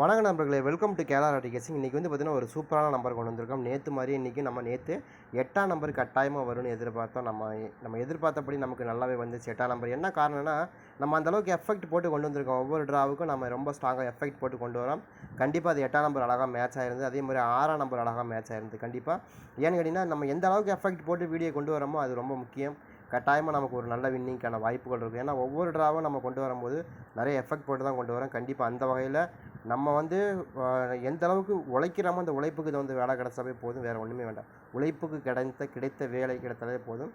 வணக்க நண்பர்களே welcome to Kerala ராட்டிகேசிங் இன்றைக்கி வந்து பார்த்திங்கன்னா ஒரு சூப்பரான நம்பர் கொண்டு வந்திருக்கோம். நேற்று மாதிரி இன்றைக்கி நம்ம நேற்று எட்டாம் நம்பர் கட்டாயமாக வரும்னு எதிர்பார்த்தோம். நம்ம நம்ம எதிர்பார்த்தபடி நமக்கு நல்லாவே வந்துச்சு எட்டாம் நம்பர். என்ன காரணம்னா நம்ம அந்தளவுக்கு எஃபெக்ட் போட்டு கொண்டு வந்திருக்கோம். ஒவ்வொரு ட்ராவுக்கும் நம்ம ரொம்ப ஸ்ட்ராங்காக எஃபெக்ட் போட்டு கொண்டு வரோம். கண்டிப்பாக அது எட்டாம் நம்பர் அழகாக மேட்ச் ஆயிருந்து அதே மாதிரி ஆறாம் நம்பர் அழகாக மேட்ச் ஆயிருந்து கண்டிப்பாக ஏன்னு கேட்டிங்கன்னா நம்ம எந்த அளவுக்கு எஃபெக்ட் போட்டு வீடியோ கொண்டு வரோமோ அது ரொம்ப முக்கியம். கட்டாயமாக நமக்கு ஒரு நல்ல வின்னிங்க்கான வாய்ப்புகள் இருக்குது ஏன்னா ஒவ்வொரு ட்ராவும் நம்ம கொண்டு வரும்போது நிறைய எஃபெக்ட் போட்டு தான் கொண்டு வரோம். கண்டிப்பாக அந்த வகையில் நம்ம வந்து எந்த அளவுக்கு உழைக்கிறோமோ அந்த உழைப்புக்கு இது வந்து வேலை கிடைச்சாலே போதும் வேறு ஒன்றுமே வேண்டாம். உழைப்புக்கு கிடைத்த கிடைத்த வேலை கிடைத்தாலே போதும்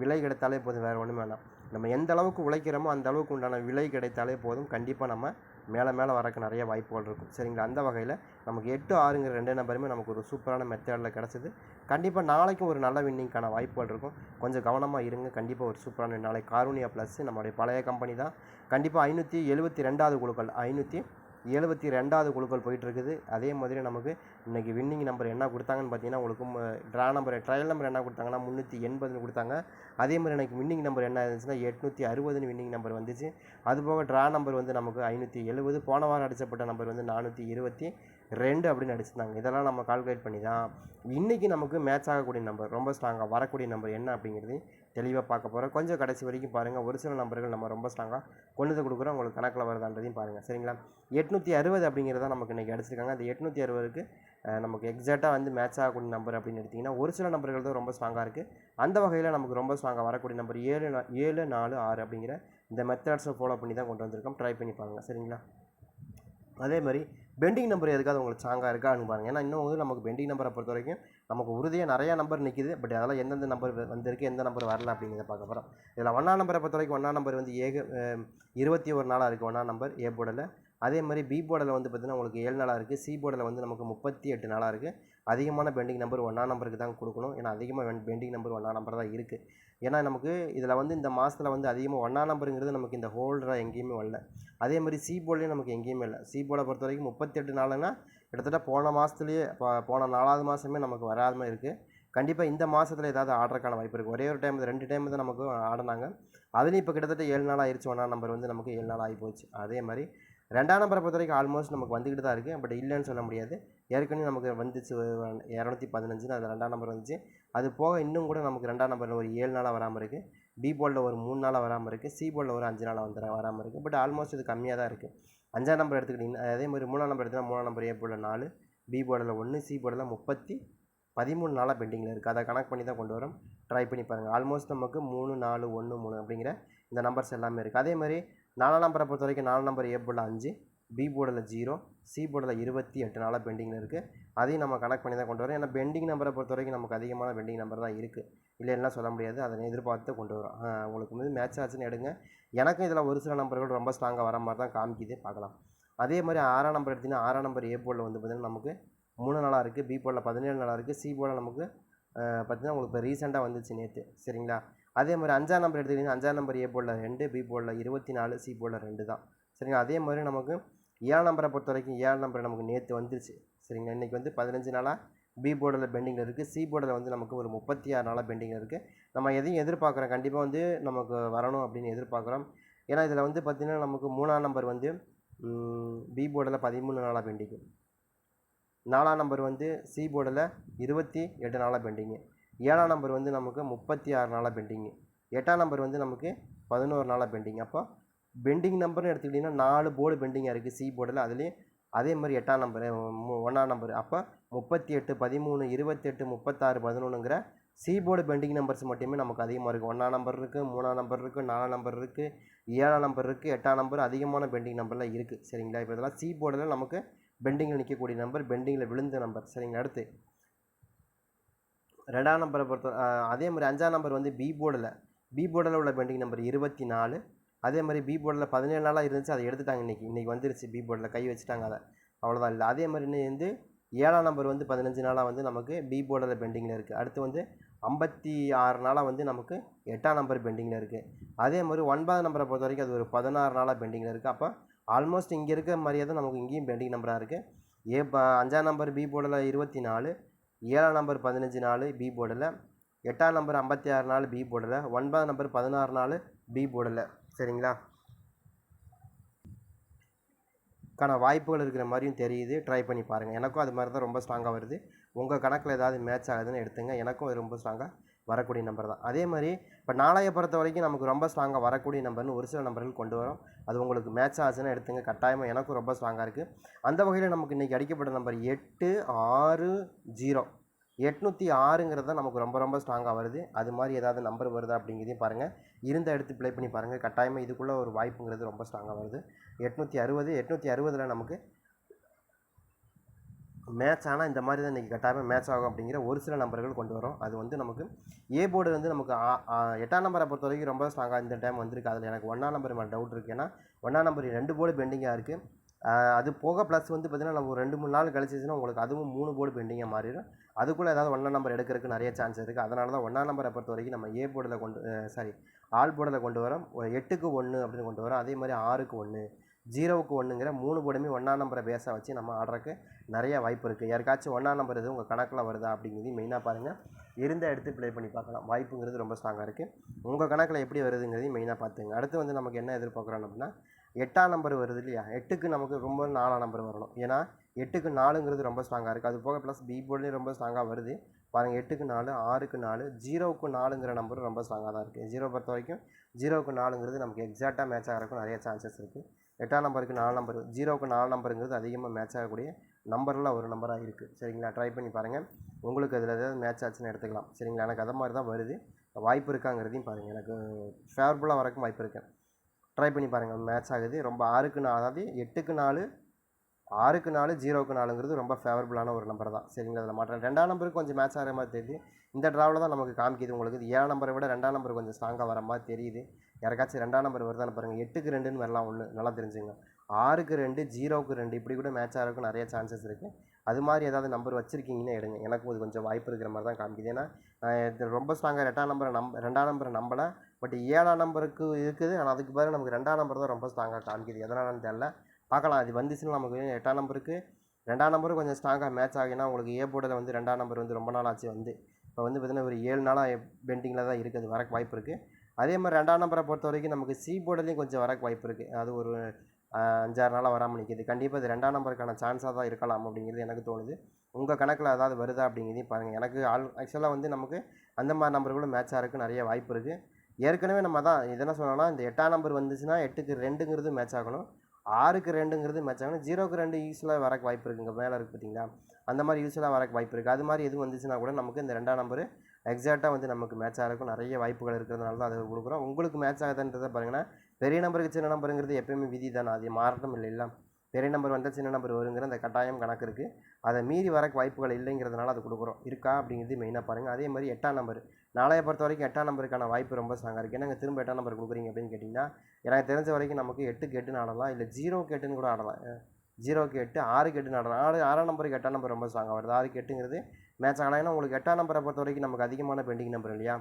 விலை கிடைத்தாலே போதும் வேறு ஒன்றும் வேண்டாம். நம்ம எந்த அளவுக்கு உழைக்கிறோமோ அந்த அளவுக்கு உண்டான விலை கிடைத்தாலே போதும். கண்டிப்பாக நம்ம மேலே மேலே வரக்கு நிறைய வாய்ப்புகள் இருக்கும். சரிங்களா? அந்த வகையில் நமக்கு எட்டு ஆறுங்கிற ரெண்டு நம்பருமே நமக்கு ஒரு சூப்பரான மெத்தடில் கிடச்சிது. கண்டிப்பாக நாளைக்கும் ஒரு நல்ல வின்னிங்க்கான வாய்ப்புகள் இருக்கும். கொஞ்சம் கவனமாக இருங்க. கண்டிப்பாக ஒரு சூப்பரான நாளைக்கு காரூனியா ப்ளஸ் நம்மளுடைய பழைய கம்பெனி தான். கண்டிப்பாக ஐநூற்றி எழுபத்தி ரெண்டாவது குழுக்கள். ஐநூற்றி எழுபத்தி ரெண்டாவது குழுக்கள் போயிட்டுருக்குது. அதே மாதிரி நமக்கு இன்றைக்கி வின்னிங் நம்பர் என்ன கொடுத்தாங்கன்னு பார்த்தீங்கன்னா உங்களுக்கு ட்ரா நம்பர் ட்ரையல் நம்பர் என்ன கொடுத்தாங்கன்னா முந்நூற்றி எண்பதுன்னு கொடுத்தாங்க. அதே மாதிரி எனக்கு வின்னிங் நம்பர் என்ன இருந்துச்சுன்னா எட்நூற்றி அறுபதுன்னு வின்னிங் நம்பர் வந்துச்சு. அதுபோக ட்ரா நம்பர் வந்து நமக்கு ஐநூற்றி எழுபது போன வாரம் அடிச்சப்பட்ட நம்பர் வந்து நானூற்றி இருபத்தி ரெண்டு அப்படின்னு அடிச்சிருந்தாங்க. இதெல்லாம் நம்ம கால்குலேட் பண்ணி தான் இன்றைக்கி நமக்கு மேட்ச் ஆகக்கூடிய நம்பர் ரொம்ப ஸ்ட்ராங்காக வரக்கூடிய நம்பர் என்ன அப்படிங்கிறது தெளிவாக பார்க்க போகிறோம் கொஞ்சம் கடைசி வரைக்கும் பாருங்கள் ஒரு சில நம்பர்கள் நம்ம ரொம்ப ஸ்ட்ராங்காக கொண்டு வந்து கொடுக்குறோம். உங்களுக்கு கணக்கில் வருதான்றதையும் பாருங்கள் சரிங்களா? எட்நூற்றி அறுபது அப்படிங்கிறத நமக்கு இன்றைக்கி அடிச்சிருக்காங்க. அந்த எட்நூற்றி அறுபதுக்கு நமக்கு எக்ஸாக்டாக வந்து மேட்ச் ஆகக்கூடிய நம்பர் அப்படின்னு எடுத்திங்கன்னா ஒரு சில நம்பர்கள் தான் ரொம்ப ஸ்ட்ராங்காக இருக்குது அந்த வகையில் நமக்கு ரொம்ப ஸ்ட்ராங்காக வரக்கூடிய நம்பர் ஏழு நா- ஏழு நாலு ஆறு அப்படிங்கிற இந்த மெத்தட்ஸை ஃபாலோ பண்ணி தான் கொண்டு வந்திருக்கோம். ட்ரை பண்ணி பாருங்கள் சரிங்களா? அதே மாதிரி பெண்டிங் நம்பர் எதுக்காவது உங்களுக்கு ஸ்ட்ராங்காக இருக்கான்னு பாருங்கள் ஏன்னா இன்னும் வந்து நமக்கு பெண்டிங் நம்பரை பொறுத்த வரைக்கும் நமக்கு உறுதியாக நிறையா நம்பர் நிற்கிது பட் அதெல்லாம் எந்தெந்த நம்பர் வந்திருக்கு எந்த நம்பர் வரல அப்படிங்கிறத பார்க்க போகிறோம் இதில் ஒன்றா நம்பரை பொறுத்த வரைக்கும் ஒன்றா நம்பர் வந்து ஏக இருபத்தி ஒரு நாளாக இருக்குது ஒன்றா நம்பர் ஏ போர்டில். அதே மாதிரி பி போர்டில் வந்து பார்த்திங்கன்னா உங்களுக்கு ஏழு நாளாக இருக்குது சி போர்டில் வந்து நமக்கு முப்பத்தி எட்டு நாளாக இருக்குது அதிகமான பெண்டிங் நம்பர் ஒன்றா நம்பருக்கு தான் கொடுக்கணும். ஏன்னா அதிகமாக பெண்டிங் நம்பர் ஒன்றா நம்பர் தான் இருக்குது ஏன்னா நமக்கு இதில் வந்து இந்த மாதத்தில் வந்து அதிகமாக ஒன்றா நம்பருங்கிறது நமக்கு இந்த ஹோல்டராக எங்கேயுமே வரல. அதே மாதிரி சி போர்ட்லேயும் நமக்கு எங்கேயுமே இல்லை. சி போர்டை பொறுத்த வரைக்கும் முப்பத்தெட்டு நாளுன்னா கிட்டத்தட்ட போன மாதத்துலேயே போன நாலாவது மாதமே நமக்கு வராத மாதிரி இருக்குது கண்டிப்பாக இந்த மாதத்தில் ஏதாவது ஆர்டருக்கான வாய்ப்பு இருக்குது ஒரே ஒரு டைம் ரெண்டு டைம் தான் நமக்கு ஆடினாங்க. அதுலேயும் இப்போ கிட்டத்தட்ட ஏழு நாள் ஆயிடுச்சு ஒன்றா நம்பர் வந்து நமக்கு ஏழு நாள் ஆகி போச்சு அதே மாதிரி ரெண்டாம் நம்பரை பொறுத்த வரைக்கும் ஆல்மோஸ்ட் நமக்கு வந்துக்கிட்டு தான் இருக்குது பட் இல்லைன்னு சொல்ல முடியாது. ஏற்கனவே நமக்கு வந்துச்சு இரநூத்தி பதினஞ்சுன்னு அது ரெண்டாம் நம்பர் வந்துச்சு. அது போக இன்னும் கூட நமக்கு ரெண்டாம் நம்பர் ஒரு ஏழு நாளாக வராமல் இருக்குது பி போலில் ஒரு மூணு நாளாக வராமல் இருக்குது சி போலில் ஒரு அஞ்சு நாளாக வந்து வராமல் இருக்குது பட் ஆல்மோஸ்ட் இது கம்மியாக தான் இருக்குது அஞ்சாம் நம்பர் எடுத்துக்கிட்டிங்கன்னா அதே மாதிரி மூணாம் நம்பர் எடுத்தால் மூணாம் நம்பர் ஏ போர்டில் நாலு பி போர்டில் ஒன்று சி போர்டில் முப்பத்தி பதிமூணு நாளாக பெண்டிங்கில் இருக்குது அதை கணக்கு பண்ணி தான் கொண்டு வரோம். ட்ரை பண்ணி பாருங்கள் ஆல்மோஸ்ட் நமக்கு மூணு நாலு ஒன்று மூணு அப்படிங்கிற இந்த நம்பர்ஸ் எல்லாமே இருக்குது அதே மாதிரி நாலாம் நம்பரை பொறுத்த வரைக்கும் நாலு நம்பர் ஏ போர்டில் அஞ்சு பி போர்டில் ஜீரோ சி போர்டில் இருபத்தி எட்டு நாளாக பெண்டிங்கில் இருக்குது அதையும் நம்ம கணக்கு பண்ணி தான் கொண்டு வரோம். ஏன்னா பெண்டிங் நம்பரை பொறுத்த வரைக்கும் நமக்கு அதிகமான பெண்டிங் நம்பர் தான் இருக்குது இல்லைன்னா சொல்ல முடியாது. அதை எதிர்பார்த்து கொண்டு வரோம். உங்களுக்கு வந்து மேட்ச் ஆச்சுன்னு எடுங்க. எனக்கும் இதில் ஒரு சில நம்பர்கள் ரொம்ப ஸ்ட்ராங்காக வர மாதிரி தான் காமிக்குது. பார்க்கலாம். அதே மாதிரி ஆறாம் நம்பர் எடுத்திங்கன்னா ஆறாம் நம்பர் ஏ போர்டில் வந்து பார்த்திங்கன்னா நமக்கு மூணு நாளாக இருக்குது பி போர்டில் பதினேழு நாளாக இருக்குது சி போர்டில் நமக்கு பார்த்திங்கன்னா உங்களுக்கு இப்போ ரீசெண்டாக வந்துச்சு நேற்று சரிங்களா? அதே மாதிரி அஞ்சாம் நம்பர் எடுத்துக்கிட்டிங்கன்னா அஞ்சாம் நம்பர் ஏ போர்டில் ரெண்டு பி போர்டில் இருபத்தி நாலு சி போர்டில் ரெண்டு தான். சரிங்களா? அதே மாதிரி நமக்கு ஏழு நம்பரை பொறுத்த வரைக்கும் ஏழு நம்பர் நமக்கு நேற்று வந்துருச்சு. சரிங்களா? இன்றைக்கி வந்து பதினஞ்சு நாளாக பி போர்டில் பெண்டிங்கில் இருக்குது சி போர்டில் வந்து நமக்கு ஒரு முப்பத்தி ஆறு நாளாக பெண்டிங்கில் இருக்குது நம்ம எதையும் எதிர்பார்க்குறோம். கண்டிப்பாக வந்து நமக்கு வரணும் அப்படின்னு எதிர்பார்க்குறோம். ஏன்னா இதில் வந்து பார்த்திங்கன்னா நமக்கு மூணாம் நம்பர் வந்து பி போர்டில் பதிமூணு நாளாக பெண்டிங்கு நாலாம் நம்பர் வந்து சி போர்டில் இருபத்தி எட்டு நாளாக பெண்டிங்கு ஏழாம் நம்பர் வந்து நமக்கு முப்பத்தி ஆறு நாளாக பெண்டிங்கு எட்டாம் நம்பர் வந்து நமக்கு பதினோரு நாளாக பெண்டிங் அப்போ பெண்டிங் நம்பர்னு எடுத்துக்கிட்டிங்கன்னா நாலு போர்டு பெண்டிங்காக இருக்குது சி போர்டில். அதுலேயும் அதே மாதிரி எட்டாம் நம்பரு ஒன்றாம் நம்பர். அப்போ முப்பத்தி எட்டு பதிமூணு இருபத்தெட்டு முப்பத்தாறு பதினொன்றுங்கிற சி போர்டு பெண்டிங் நம்பர்ஸ் மட்டுமே நமக்கு அதிகமாக இருக்குது ஒன்றாம் நம்பர் இருக்குது மூணாம் நம்பர் இருக்குது நாலாம் நம்பர் இருக்குது ஏழாம் நம்பர் இருக்குது எட்டாம் நம்பர் அதிகமான பெண்டிங் நம்பர்லாம் இருக்குது. சரிங்களா? இப்போ இதெல்லாம் சி போர்டில் நமக்கு பெண்டிங்கில் நிற்கக்கூடிய நம்பர் பெண்டிங்கில் விழுந்த நம்பர். சரிங்களா அடுத்து. ரெண்டாம் நம்பரை பொறுத்த அதே மாதிரி அஞ்சாம் நம்பர் வந்து பி போர்டில். பி போர்டில் உள்ள பெண்டிங் நம்பர் இருபத்தி நாலு அதே மாதிரி பி போர்டில் பதினேழு நாளாக இருந்துச்சு அதை எடுத்துட்டாங்க இன்றைக்கி இன்றைக்கி வந்துருச்சு பி போர்டில் கை வச்சுட்டாங்க அதை. அவ்வளோதான் இல்லை அதே மாதிரி இன்னும் வந்து ஏழாம் நம்பர் வந்து பதினஞ்சு நாளாக வந்து நமக்கு பி போர்டில் பெண்டிங்கில் இருக்குது அடுத்து வந்து ஐம்பத்தி ஆறு நாளாக வந்து நமக்கு எட்டாம் நம்பர் பெண்டிங்கில் இருக்குது அதே மாதிரி ஒன்பதாம் நம்பரை பொறுத்த வரைக்கும் அது ஒரு பதினாறு நாளாக பெண்டிங்கில் இருக்குது அப்போ ஆல்மோஸ்ட் இங்கே இருக்க மாதிரியே தான் நமக்கு இங்கேயும் பெண்டிங் நம்பராக இருக்குது ஏ ப அஞ்சாம் நம்பர் பி போர்டில் இருபத்தி நாலு ஏழாம் நம்பர் பதினஞ்சு நாலு பி போர்டில் எட்டாம் நம்பர் ஐம்பத்தி ஆறு நாள் பி போர்டில் ஒன்பதாம் நம்பர் பதினாறு நாள் பி போர்டில் சரிங்களா? க்கான வாய்ப்புகள் இருக்கிற மாதிரியும் தெரியுது. ட்ரை பண்ணி பாருங்கள் எனக்கும் அது மாதிரி தான் ரொம்ப ஸ்ட்ராங்காக வருது. உங்கள் கணக்கில் ஏதாவது மேட்ச் ஆகுதுன்னு எடுத்துங்க. எனக்கும் அது ரொம்ப ஸ்ட்ராங்காக வரக்கூடிய நம்பர் தான். அதே மாதிரி இப்போ நாளைய பொறுத்த வரைக்கும் நமக்கு ரொம்ப ஸ்ட்ராங்காக வரக்கூடிய நம்பர்னு ஒரு சில நம்பர்கள் கொண்டு வரோம். அது உங்களுக்கு மேட்ச் ஆச்சுன்னா எடுத்துங்க. கட்டாயமாக எனக்கும் ரொம்ப ஸ்ட்ராங்காக இருக்குது அந்த வகையில் நமக்கு இன்றைக்கி அடிக்கப்பட்ட நம்பர் எட்டு ஆறு ஜீரோ எட்நூற்றி ஆறுங்கிறது தான் நமக்கு ரொம்ப ரொம்ப ஸ்ட்ராங்காக வருது. அது மாதிரி ஏதாவது நம்பர் வருதா அப்படிங்கிறதையும் பாருங்கள் இருந்த எடுத்து ப்ளே பண்ணி பாருங்கள் கட்டாயமாக இதுக்குள்ளே ஒரு வாய்ப்புங்கிறது ரொம்ப ஸ்ட்ராங்காக வருது. எட்நூற்றி அறுபது எட்நூற்றி அறுபதில் நமக்கு மேட்ச் ஆனால் இந்த மாதிரி தான் இன்றைக்கி கட்டாயமாக மேட்ச் ஆகும் அப்படிங்கிற ஒரு சில நம்பர்கள் கொண்டு வரும். அது வந்து நமக்கு ஏ போர்டு வந்து நமக்கு எட்டாம் நம்பரை பொறுத்த வரைக்கும் ரொம்ப ஸ்ட்ராங்காக இந்த டைம் வந்திருக்கு. அதில் எனக்கு ஒன்றாம் நம்பர் மேலே டவுட் இருக்குது ஏன்னா ஒன்றாம் நம்பர் ரெண்டு போர்டு பெண்டிங்காக இருக்குது அது போக ப்ளஸ் வந்து பார்த்திங்கன்னா நம்ம ஒரு ரெண்டு மூணு நாள் கழிச்சிச்சுன்னா உங்களுக்கு அதுவும் மூணு போர்டு பெண்டிங்காக மாறிடும். அதுக்குள்ளே ஏதாவது ஒன்றாம் நம்பர் எடுக்கிறதுக்கு நிறைய சான்ஸ் இருக்குது அதனால தான் ஒன்றாம் நம்பரை பொறுத்த வரைக்கும் நம்ம ஏ போர்டில் கொண்டு சாரி ஆல் போர்டில் கொண்டு வரோம். ஒரு எட்டுக்கு ஒன்று அப்படின்னு கொண்டு வரோம். அதே மாதிரி ஆறுக்கு ஒன்று ஜீரோவுக்கு ஒன்றுங்கிற மூணு போர்டுமே ஒன்றாம் நம்பரை பேஸாக வச்சு நம்ம ஆடுறதுக்கு நிறைய வாய்ப்பு இருக்குது யாருக்காச்சும் ஒன்றாம் நம்பர் எதுவும் உங்கள் கணக்கில் வருதா அப்படிங்கிறது மெயினாக பாருங்கள் இருந்த எடுத்து ப்ளே பண்ணி பார்க்கலாம். வாய்ப்புங்கிறது ரொம்ப ஸ்ட்ராங்காக இருக்குது உங்கள் கணக்கில் எப்படி வருதுங்கிறதையும் மெயினாக பார்த்துங்க. அடுத்து வந்து நமக்கு என்ன எதிர்பார்க்குறோம் அப்படின்னா எட்டாம் நம்பர் வருது இல்லையா? எட்டுக்கு நமக்கு ரொம்ப நாலாம் நம்பர் வரணும். ஏன்னா எட்டுக்கு நாலுங்கிறது ரொம்ப ஸ்ட்ராங்காக இருக்குது அது போக ப்ளஸ் பி போர்ட்லேயும் ரொம்ப ஸ்ட்ராங்காக வருது. பாருங்கள் எட்டுக்கு நாலு ஆறுக்கு நாலு ஜீரோவுக்கு நாலுங்கிற நம்பரும் ரொம்ப ஸ்ட்ராங்காக தான் இருக்குது ஜீரோ பொறுத்த வரைக்கும் ஜீரோவுக்கு நாலுங்கிறது நமக்கு எக்ஸாக்டாக மேட்ச் ஆகிறதுக்கும் நிறைய சான்சஸ் இருக்குது எட்டாம் நம்பருக்கு நாலு நம்பர் ஜீரோவுக்கு நாலு நம்பருங்கிறது அதிகமாக மேட்ச் ஆகக்கூடிய நம்பரில் ஒரு நம்பராக இருக்குது சரிங்களா? ட்ரை பண்ணி பாருங்கள் உங்களுக்கு அதில் ஏதாவது மேட்ச் ஆச்சுன்னு எடுத்துக்கலாம். சரிங்களா? எனக்கு அதை மாதிரி தான் வருது. வாய்ப்பு இருக்காங்கிறதையும் பாருங்கள் எனக்கு ஃபேவரபுளாக வரக்கும் வாய்ப்பு இருக்குது ட்ரை பண்ணி பாருங்கள் மேட்ச் ஆகுது. ரொம்ப ஆறுக்கு நாலு அதாவது எட்டுக்கு நாலு ஆறுக்கு நாலு ஜீரோக்கு நாலுங்கிறது ரொம்ப ஃபேவரபுளான ஒரு நம்பர் தான். சரிங்களா? அதில் மாற்றம் ரெண்டாம் நம்பருக்கு கொஞ்சம் மேட்ச் ஆகிற மாதிரி தெரியுது. இந்த ட்ராவில் தான் நமக்கு காமிக்குது உங்களுக்கு. இது ஏழாம் நம்பரை விட ரெண்டாம் நம்பர் கொஞ்சம் ஸ்ட்ராங்காக வர மாதிரி தெரியுது. யாருக்காச்சும் ரெண்டாம் நம்பர் வருதான்னு பாருங்கள் எட்டுக்கு ரெண்டுன்னு வரலாம் ஒன்று நல்லா தெரிஞ்சுங்க. ஆறுக்கு ரெண்டு ஜீரோவுக்கு ரெண்டு இப்படி கூட மேட்ச் ஆகிறதுக்கு நிறைய சான்சஸ் இருக்குது அது மாதிரி ஏதாவது நம்பர் வச்சுருக்கீங்கன்னு எடுங்க. எனக்கும் அது கொஞ்சம் வாய்ப்பு இருக்கிற மாதிரி தான் காமிக்குது. ஏன்னா நான் இது ரொம்ப ஸ்ட்ராங்காக ரெண்டாம் நம்பரை நம்ப ரெண்டாம் நம்பரை நம்பலை. பட் ஏழாம் நம்பருக்கு இருக்குது. ஆனால் அதுக்கு பதிலா நமக்கு ரெண்டாம் நம்பர் தான் ரொம்ப ஸ்ட்ராங்காக காமிக்குது. எதனாலன்னு தெரியல. பார்க்கலாம். அது வந்துச்சுன்னா நமக்கு எட்டாம் நம்பருக்கு ரெண்டாம் நம்பரும் கொஞ்சம் ஸ்ட்ராங்காக மேட்ச் ஆகினா உங்களுக்கு ஏ போர்டில் வந்து ரெண்டாம் நம்பர் வந்து ரொம்ப நாள் ஆச்சு வந்து. இப்போ வந்து பார்த்திங்கன்னா ஒரு ஏழு நாளாக பெண்டிங்கில் தான் இருக்குது. வரக்கு வாய்ப்பு இருக்குது அதே மாதிரி ரெண்டாம் நம்பரை பொறுத்த வரைக்கும் நமக்கு சி போர்டுலேயும் கொஞ்சம் வரக்கு வாய்ப்பு இருக்குது அது ஒரு அஞ்சாறு நாளாக வராமல் நிற்கிது கண்டிப்பாக இது ரெண்டாம் நம்பருக்கான சான்ஸாக தான் இருக்கலாம் அப்படிங்கிறது எனக்கு தோணுது. உங்கள் கணக்கில் ஏதாவது வருதா அப்படிங்கிறதையும் பாருங்கள் எனக்கு ஆல் ஆக்சுவலாக வந்து நமக்கு அந்த மாதிரி நம்பர்களும் மேட்ச் இருக்குது நிறைய வாய்ப்பு இருக்குது ஏற்கனவே நம்ம தான் இதெல்லாம் சொல்லணும்னா இந்த எட்டாம் நம்பர் வந்துச்சுன்னா எட்டுக்கு ரெண்டுங்கிறது மேட்ச் ஆகணும். ஆறுக்கு ரெண்டுங்கிறது மேட்ச் ஆகணும் ஜீரோக்கு ரெண்டு யூஸ்வலாக வரக்கு வாய்ப்பு இருக்குங்க. மேலே இருக்குது பார்த்தீங்களா அந்த மாதிரி யூஸ்ஃபுல்லாக வரக்கு வாய்ப்பு இருக்குது அது மாதிரி எதுவும் வந்துச்சுன்னா கூட நமக்கு இந்த ரெண்டாம் நம்பர் எக்ஸாக்டாக வந்து நமக்கு மேட்ச் ஆகிறக்கும் நிறைய வாய்ப்புகள் இருக்கிறதுனால தான் அதை கொடுக்குறோம். உங்களுக்கு மேட்ச் ஆகுதுன்றதை பாருங்கன்னா பெரிய நம்பருக்கு சின்ன நம்பருங்கிறது எப்பயுமே விதி தானே. அது மாறட்டும் இல்லை பெரிய நம்பர் வந்தால் சின்ன நம்பர் வருங்கிற அந்த கட்டாயம் கணக்கு இருக்குது அதை மீறி வரக்கு வாய்ப்புகள் இல்லைங்கிறதுனால அது கொடுக்குறோம். இருக்கா அப்படிங்கிறது மெயினாக பாருங்கள் அதே மாதிரி எட்டாம் நம்பர் நாளைய பொறுத்த வரைக்கும் எட்டாம் நம்பருக்கான வாய்ப்பு ரொம்ப ஸ்ட்ராங்காக இருக்குது என்னங்க திரும்ப எட்டாம் நம்பர் கொடுக்குறீங்க அப்படின்னு கேட்டிங்கன்னா எனக்கு தெரிஞ்ச வரைக்கும் நமக்கு எட்டு கேட்டுன்னு ஆடலாம். இல்லை ஜீரோ கேட்டுன்னு கூட ஆடலாம். ஜீரோ ஜீரோக்கு எட்டு ஆறுக்கு ஆடலாம். ஆறு ஆறாம் நம்பருக்கு எட்டாம் நம்பர் ரொம்ப ஸ்ட்ராங்காக வருது. ஆறு கெட்டுங்கிறது மேட்ச் ஆகலாம். ஏன்னா உங்களுக்கு எட்டாம் நம்பரை பொறுத்த வரைக்கும் நமக்கு அதிகமான பெண்டிங் நம்பர் இல்லையா?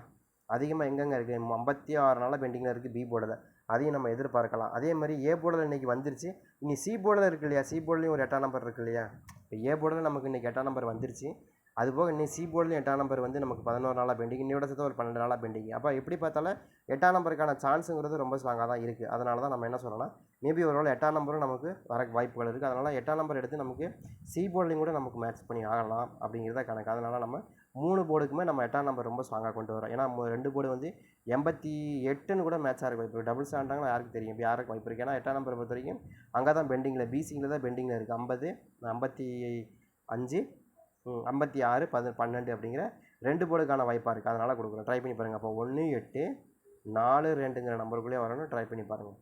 அதிகமாக எங்கெங்கே இருக்குது ஐம்பத்தி ஆறு நாளாக பெண்டிங்கில் இருக்குது பி போர்டில் அதையும் நம்ம எதிர்பார்க்கலாம். அதே மாதிரி ஏ போர்டில் இன்றைக்கி வந்துருச்சு. இனி சி போர்டில் இருக்கு இல்லையா? சி போர்ட்லேயும் ஒரு எட்டாம் நம்பர் இருக்கு இல்லையா? இப்போ ஏ போர்டில் நமக்கு இன்றைக்கி எட்டாம் நம்பர் வந்துருச்சு. அதுபோக இன்னைக்கு சி போர்ட்லேயும் எட்டாம் நம்பர் வந்து நமக்கு பதினோரு நாளாக பெண்டிங் இன்னையோட சேர்த்து ஒரு பன்னெண்டு நாளாக பெண்டிங் அப்போ எப்படி பார்த்தாலும் எட்டாம் நம்பருக்கான சான்ஸுங்கிறது ரொம்ப ஸ்ட்ராங்காக தான் இருக்குது அதனால தான் நம்ம என்ன சொல்லலாம்? மேபி ஒரு வேளை எட்டாம் நம்பரும் நமக்கு வர வாய்ப்புகள் இருக்குது அதனால் எட்டாம் நம்பர் எடுத்து நமக்கு சி போர்டிலையும் கூட நமக்கு மேட்ச் பண்ணி ஆகலாம் அப்படிங்கிறத கணக்கு. அதனால் நம்ம மூணு போர்டுக்குமே நம்ம எட்டாம் நம்பர் ரொம்ப ஸ்ட்ராங்காக கொண்டு வரோம் ஏன்னா ரெண்டு போர்டு வந்து எண்பத்தி எட்டுன்னு கூட மேட்ச் ஆக வாய்ப்பு டபுள் ஸ்டாண்டாங்கன்னா யாருக்கு தெரியும்? இப்போ யாருக்கு வாய்ப்பு இருக்குது ஏன்னா எட்டாம் நம்பரை பொறுத்த வரைக்கும் அங்கே தான் பெண்டிங்கில் பிசிங்கில் தான் பெண்டிங்கில் இருக்குது ஐம்பது ஐம்பத்தி அஞ்சு ஐம்பத்தி ஆறு பதி பன்னெண்டு அப்படிங்கிற ரெண்டு போர்டுக்கான வாய்ப்பாக இருக்குது அதனால் கொடுக்குறோம். ட்ரை பண்ணி பாருங்கள் அப்போ ஒன்று எட்டு நாலு ரெண்டுங்கிற நம்பருக்குள்ளேயே வரணும் ட்ரை பண்ணி பாருங்கள்